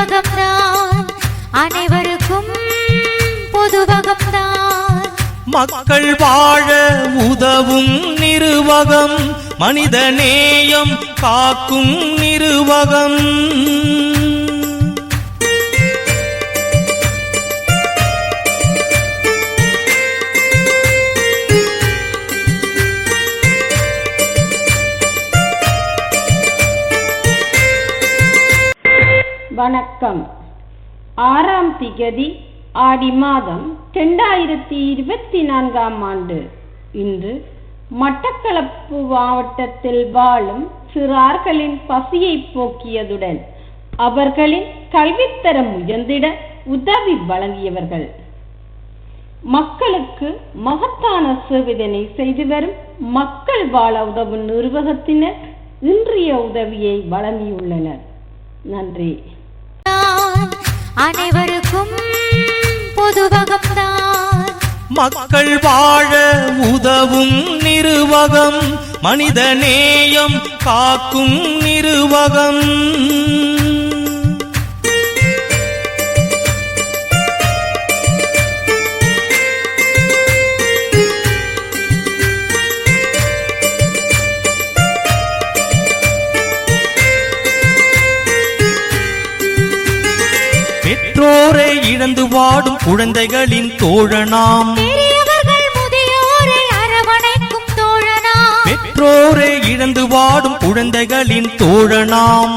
நிருவகம்தான் அனைவருக்கும் பொதுவகம்தான். மக்கள் வாழ உதவும் நிருவகம் மனித நேயம் காக்கும் நிருவகம். வணக்கம். ஆறாம் திகதி ஆடி மாதம் ரெண்டாயிரத்தி இருபத்தி நான்காம் ஆண்டு. இன்று மட்டக்களப்பு மாவட்டத்தில் வாழும் சிறார்களின் பசியை போக்கியதுடன் அவர்களின் கல்வித்தரம் உயர்ந்திட உதவி வழங்கியவர்கள். மக்களுக்கு மகத்தான சேவிதனை செய்து வரும் மக்கள் வாழ உதவும் நிர்வாகத்தினர் இன்றைய உதவியை வழங்கியுள்ளனர். நன்றி. அனைவருக்கும் பொதுவகம்தான் மக்கள் வாழ உதவும் நிருவகம் மனித நேயம் காக்கும் நிருவகம். பெற்றோரை இழந்து வாடும் குழந்தைகளின் தோழனாம். பெற்றோரை இழந்து வாடும் குழந்தைகளின் தோழனாம்.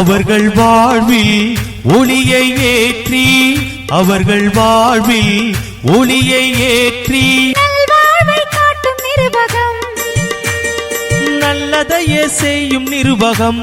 அவர்கள் வாழ்வில் ஒளியை ஏற்றி அவர்கள் வாழ்வில் ஒளியை ஏற்றி நிருபகம் நல்லதையே செய்யும் நிர்வகம்.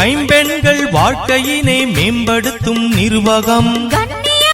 கைம்பெண்கள் வாழ்க்கையினை மேம்படுத்தும் நிர்வாகம். கண்